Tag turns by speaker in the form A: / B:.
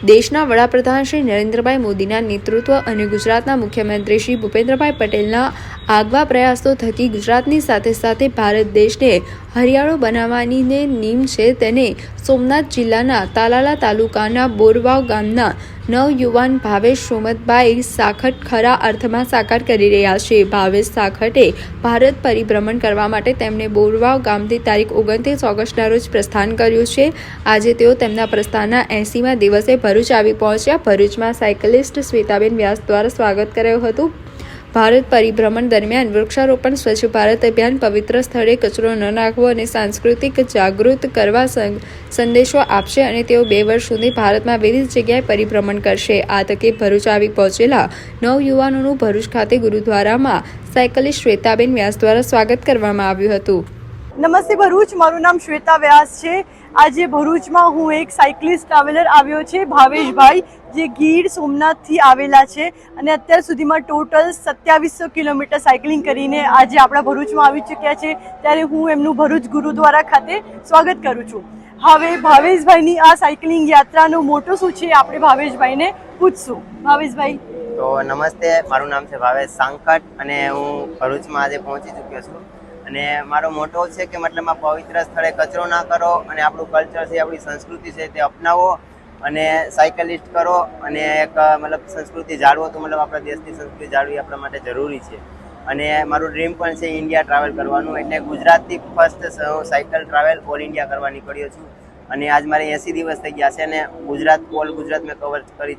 A: દેશના વડાપ્રધાન શ્રી નરેન્દ્રભાઈ મોદીના નેતૃત્વ અને ગુજરાતના મુખ્યમંત્રી શ્રી ભૂપેન્દ્રભાઈ પટેલના આગવા પ્રયાસો થકી ગુજરાતની સાથે સાથે ભારત દેશને હરિયાળો બનાવવાની ને નીમ છે તેને સોમનાથ જિલ્લાના તાલાલા તાલુકાના બોરવાવ ગામના નવયુવાન ભાવેશ સોમતભાઈ સાખટ ખરા અર્થમાં સાકાર કરી રહ્યા છે. ભાવેશ સાખટે ભારત પરિભ્રમણ કરવા માટે તેમણે બોરવાવ ગામથી તારીખ ઓગણત્રીસ ઓગસ્ટના રોજ પ્રસ્થાન કર્યું છે. આજે તેઓ તેમના પ્રસ્થાનના એંસીમાં દિવસે ભરૂચ આવી પહોંચ્યા. ભરૂચમાં સાયકલિસ્ટ શ્વેતાબેન વ્યાસ દ્વારા સ્વાગત કરાયું હતું. ભારત પરિભ્રમણ દરમિયાન વૃક્ષારોપણ સ્વચ્છ ભારત અભિયાન પવિત્ર સ્થળે કચરો ન નાખવો અને સાંસ્કૃતિક જાગૃત કરવા સંદેશો આપશે અને તેઓ બે વર્ષ સુધી ભારતમાં વિવિધ જગ્યાએ પરિભ્રમણ કરશે. આ તકે ભરૂચ આવી પહોંચેલા નવ યુવાનોનું ભરૂચ ખાતે ગુરુદ્વારામાં સાયકલિસ્ટ શ્વેતાબેન વ્યાસ દ્વારા સ્વાગત કરવામાં આવ્યું હતું.
B: નમસ્તે ભરૂચ, મારું નામ શ્વેતા વ્યાસ છે. આજે ભરૂચમાં હું એક સાયકલિસ્ટ ટ્રાવેલર આવ્યો છે, ભાવેશભાઈ, જે ગીર સોમનાથથી આવેલા છે અને અત્યાર સુધીમાં ટોટલ સત્યાવીસો કિલોમીટર સાયકલિંગ કરીને આજે આપણા ભરૂચમાં આવી ચૂક્યા છે. ત્યારે હું એમનું ભરૂચ ગુરુદ્વારા ખાતે સ્વાગત કરું છું. હવે ભાવેશભાઈની આ સાયકલિંગ યાત્રાનો મોટો શું છે, આપણે ભાવેશભાઈને પૂછશું. ભાવેશભાઈ.
C: તો નમસ્તે, મારું નામ છે ભાવેશ સાંકટ અને હું ભરૂચમાં આજે પહોંચી ચૂક્યો છું. અને મારો મોટો છે કે મતલબ આ પવિત્ર સ્થળે કચરો ના કરો અને આપણું કલ્ચર છે, આપણી સંસ્કૃતિ છે તે અપનાવો અને સાયકલિસ્ટ કરો અને એક મતલબ સંસ્કૃતિ જાળવો તો મતલબ આપણા દેશની સંસ્કૃતિ જાળવી આપણા માટે જરૂરી છે. અને મારું ડ્રીમ પણ છે ઇન્ડિયા ટ્રાવેલ કરવાનું એટલે ગુજરાતથી first cycle travel all India કરવા નીકળ્યો છું. અને આજ મારે એંસી દિવસ થઈ ગયા છે અને ગુજરાત ઓલ ગુજરાત મેં કવર કરી